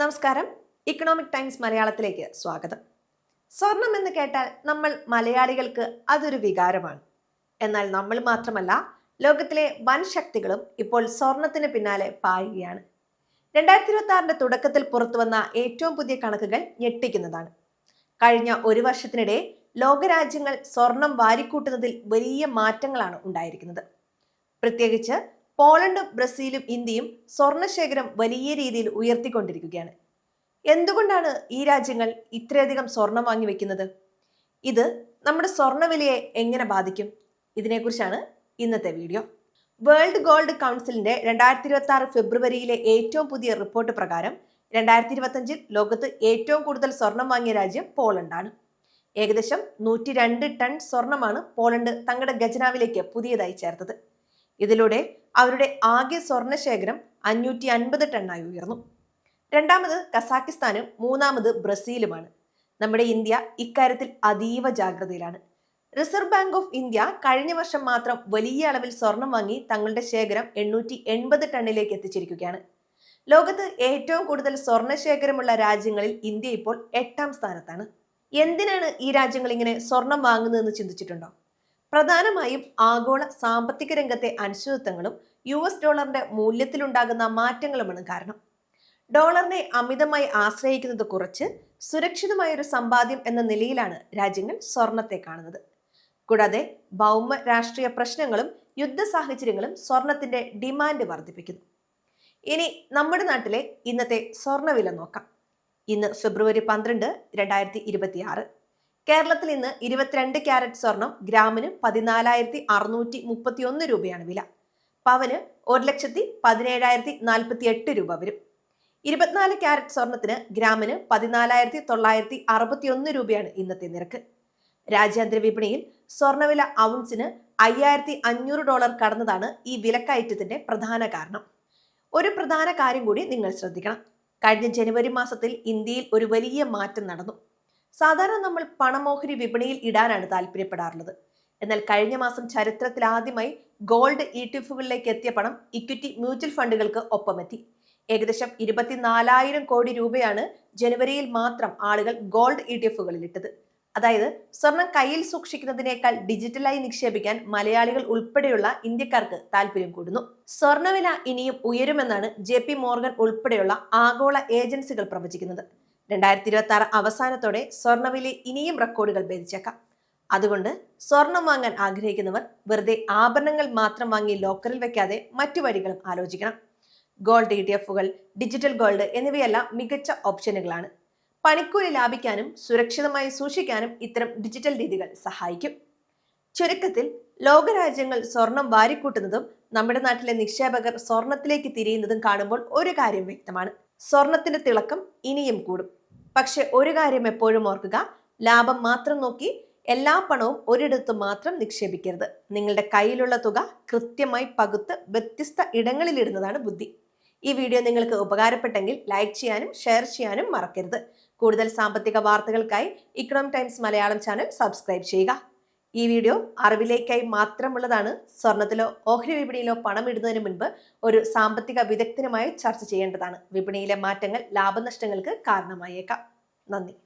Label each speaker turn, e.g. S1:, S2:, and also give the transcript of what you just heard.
S1: നമസ്കാരം. Economic times മലയാളത്തിലേക്ക് സ്വാഗതം. സ്വർണം എന്ന് കേട്ടാൽ നമ്മൾ മലയാളികൾക്ക് അതൊരു വികാരമാണ്. എന്നാൽ നമ്മൾ മാത്രമല്ല ലോകത്തിലെ വൻ ശക്തികളും ഇപ്പോൾ സ്വർണത്തിന് പിന്നാലെ പായുകയാണ്. രണ്ടായിരത്തി ഇരുപത്തി ആറിന്റെ തുടക്കത്തിൽ പുറത്തുവന്ന ഏറ്റവും പുതിയ കണക്കുകൾ ഞെട്ടിക്കുന്നതാണ്. കഴിഞ്ഞ ഒരു വർഷത്തിനിടെ ലോകരാജ്യങ്ങൾ സ്വർണം വാരിക്കൂട്ടുന്നതിൽ വലിയ മാറ്റങ്ങളാണ് ഉണ്ടായിരിക്കുന്നത്. പ്രത്യേകിച്ച് പോളണ്ടും ബ്രസീലും ഇന്ത്യയും സ്വർണശേഖരം വലിയ രീതിയിൽ ഉയർത്തിക്കൊണ്ടിരിക്കുകയാണ്. എന്തുകൊണ്ടാണ് ഈ രാജ്യങ്ങൾ ഇത്രയധികം സ്വർണം വാങ്ങി വെക്കുന്നത്? ഇത് നമ്മുടെ സ്വർണവിലയെ എങ്ങനെ ബാധിക്കും? ഇതിനെക്കുറിച്ചാണ് ഇന്നത്തെ വീഡിയോ. വേൾഡ് ഗോൾഡ് കൗൺസിലിന്റെ രണ്ടായിരത്തി ഇരുപത്തി ആറ് ഫെബ്രുവരിയിലെ ഏറ്റവും പുതിയ റിപ്പോർട്ട് പ്രകാരം രണ്ടായിരത്തി ഇരുപത്തഞ്ചിൽ ലോകത്ത് ഏറ്റവും കൂടുതൽ സ്വർണം വാങ്ങിയ രാജ്യം പോളണ്ടാണ്. ഏകദേശം നൂറ്റി രണ്ട് ടൺ സ്വർണമാണ് പോളണ്ട് തങ്ങളുടെ ഖജനാവിലേക്ക് പുതിയതായി ചേർത്തത്. ഇതിലൂടെ അവരുടെ ആകെ സ്വർണ ശേഖരം അഞ്ഞൂറ്റി അൻപത് ടണ്ണായി ഉയർന്നു. രണ്ടാമത് കസാക്കിസ്ഥാനും മൂന്നാമത് ബ്രസീലുമാണ്. നമ്മുടെ ഇന്ത്യ ഇക്കാര്യത്തിൽ അതീവ ജാഗ്രതയിലാണ്. റിസർവ് ബാങ്ക് ഓഫ് ഇന്ത്യ കഴിഞ്ഞ വർഷം മാത്രം വലിയ അളവിൽ സ്വർണം വാങ്ങി തങ്ങളുടെ ശേഖരം എണ്ണൂറ്റി എൺപത് ടണ്ണിലേക്ക് എത്തിച്ചിരിക്കുകയാണ്. ലോകത്ത് ഏറ്റവും കൂടുതൽ സ്വർണ ശേഖരമുള്ള രാജ്യങ്ങളിൽ ഇന്ത്യ ഇപ്പോൾ എട്ടാം സ്ഥാനത്താണ്. എന്തിനാണ് ഈ രാജ്യങ്ങൾ ഇങ്ങനെ സ്വർണം വാങ്ങുന്നതെന്ന് ചിന്തിച്ചിട്ടുണ്ടോ? പ്രധാനമായും ആഗോള സാമ്പത്തിക രംഗത്തെ അനിശ്ചിതത്വങ്ങളും യു എസ് ഡോളറിന്റെ മൂല്യത്തിലുണ്ടാകുന്ന മാറ്റങ്ങളുമാണ് കാരണം. ഡോളറിനെ അമിതമായി ആശ്രയിക്കുന്നത് കുറച്ച് സുരക്ഷിതമായ ഒരു സമ്പാദ്യം എന്ന നിലയിലാണ് രാജ്യങ്ങൾ സ്വർണത്തെ കാണുന്നത്. കൂടാതെ ഭൗമ രാഷ്ട്രീയ പ്രശ്നങ്ങളും യുദ്ധ സാഹചര്യങ്ങളും സ്വർണത്തിന്റെ ഡിമാൻഡ് വർദ്ധിപ്പിക്കുന്നു. ഇനി നമ്മുടെ നാട്ടിലെ ഇന്നത്തെ സ്വർണവില നോക്കാം. ഇന്ന് ഫെബ്രുവരി പന്ത്രണ്ട് രണ്ടായിരത്തി ഇരുപത്തി ആറ് കേരളത്തിൽ ഇന്ന് ഇരുപത്തിരണ്ട് ക്യാരറ്റ് സ്വർണം ഗ്രാമിന് പതിനാലായിരത്തി അറുന്നൂറ്റി മുപ്പത്തി ഒന്ന് രൂപയാണ് വില. പവന് ഒരു ലക്ഷത്തി പതിനേഴായിരത്തി നാൽപ്പത്തി എട്ട് രൂപ വരും. ഇരുപത്തിനാല് ക്യാരറ്റ് സ്വർണത്തിന് ഗ്രാമിന് പതിനാലായിരത്തി തൊള്ളായിരത്തി അറുപത്തി ഒന്ന് രൂപയാണ് ഇന്നത്തെ നിരക്ക്. രാജ്യാന്തര വിപണിയിൽ സ്വർണവില ഔൺസിന് അയ്യായിരത്തി അഞ്ഞൂറ് ഡോളർ കടന്നതാണ് ഈ വിലക്കയറ്റത്തിന്റെ പ്രധാന കാരണം. ഒരു പ്രധാന കാര്യം കൂടി നിങ്ങൾ ശ്രദ്ധിക്കണം. കഴിഞ്ഞ ജനുവരി മാസത്തിൽ ഇന്ത്യയിൽ ഒരു വലിയ മാറ്റം നടന്നു. സാധാരണ നമ്മൾ പണമോഹരി വിപണിയിൽ ഇടാനാണ് താല്പര്യപ്പെടാറുള്ളത്. എന്നാൽ കഴിഞ്ഞ മാസം ചരിത്രത്തിൽ ആദ്യമായി ഗോൾഡ് ഇ ടിഫുകളിലേക്ക് എത്തിയ പണം ഇക്വിറ്റി മ്യൂച്വൽ ഫണ്ടുകൾക്ക് ഒപ്പമെത്തി. ഏകദേശം ഇരുപത്തിനാലായിരം കോടി രൂപയാണ് ജനുവരിയിൽ മാത്രം ആളുകൾ ഗോൾഡ് ഇ ടിഎഫുകളിൽ ഇട്ടത്. അതായത് സ്വർണം കയ്യിൽ സൂക്ഷിക്കുന്നതിനേക്കാൾ ഡിജിറ്റലായി നിക്ഷേപിക്കാൻ മലയാളികൾ ഉൾപ്പെടെയുള്ള ഇന്ത്യക്കാർക്ക് താല്പര്യം കൂടുന്നു. സ്വർണവില ഇനിയും ഉയരുമെന്നാണ് ജെ പി മോർഗൻ ഉൾപ്പെടെയുള്ള ആഗോള ഏജൻസികൾ പ്രവചിക്കുന്നത്. രണ്ടായിരത്തി ഇരുപത്തി ആറ് അവസാനത്തോടെ സ്വർണവില ഇനിയും റെക്കോർഡുകൾ ഭേദിച്ചേക്കാം. അതുകൊണ്ട് സ്വർണം വാങ്ങാൻ ആഗ്രഹിക്കുന്നവർ വെറുതെ ആഭരണങ്ങൾ മാത്രം വാങ്ങി ലോക്കറിൽ വെക്കാതെ മറ്റു വഴികളും ആലോചിക്കണം. ഗോൾഡ് ഇ ടി എഫുകൾ ഡിജിറ്റൽ ഗോൾഡ് എന്നിവയെല്ലാം മികച്ച ഓപ്ഷനുകളാണ്. പണിക്കൂലി ലാഭിക്കാനും സുരക്ഷിതമായി സൂക്ഷിക്കാനും ഇത്തരം ഡിജിറ്റൽ രീതികൾ സഹായിക്കും. ചുരുക്കത്തിൽ ലോകരാജ്യങ്ങൾ സ്വർണം വാരിക്കൂട്ടുന്നതും നമ്മുടെ നാട്ടിലെ നിക്ഷേപകർ സ്വർണത്തിലേക്ക് തിരിയുന്നതും കാണുമ്പോൾ ഒരു കാര്യം വ്യക്തമാണ്. സ്വർണത്തിന്റെ തിളക്കം ഇനിയും കൂടും. പക്ഷെ ഒരു കാര്യം എപ്പോഴും ഓർക്കുക ലാഭം മാത്രം നോക്കി എല്ലാ പണവും ഒരിടത്ത് മാത്രം നിക്ഷേപിക്കരുത്. നിങ്ങളുടെ കയ്യിലുള്ള തുക കൃത്യമായി പകുത്ത് വ്യത്യസ്ത ഇടങ്ങളിൽ ഇടുന്നതാണ് ബുദ്ധി. ഈ വീഡിയോ നിങ്ങൾക്ക് ഉപകാരപ്പെട്ടെങ്കിൽ ലൈക്ക് ചെയ്യാനും ഷെയർ ചെയ്യാനും മറക്കരുത്. കൂടുതൽ സാമ്പത്തിക വാർത്തകൾക്കായി economic times Malayalam channel subscribe ചെയ്യുക. ഈ വീഡിയോ അറിവിലേക്കായി മാത്രമുള്ളതാണ്. സ്വർണത്തിലോ ഓഹരി വിപണിയിലോ പണം ഇടുന്നതിന് മുൻപ് ഒരു സാമ്പത്തിക വിദഗ്ധനുമായി ചർച്ച ചെയ്യേണ്ടതാണ്. വിപണിയിലെ മാറ്റങ്ങൾ ലാഭനഷ്ടങ്ങൾക്ക് കാരണമായേക്കാം. നന്ദി.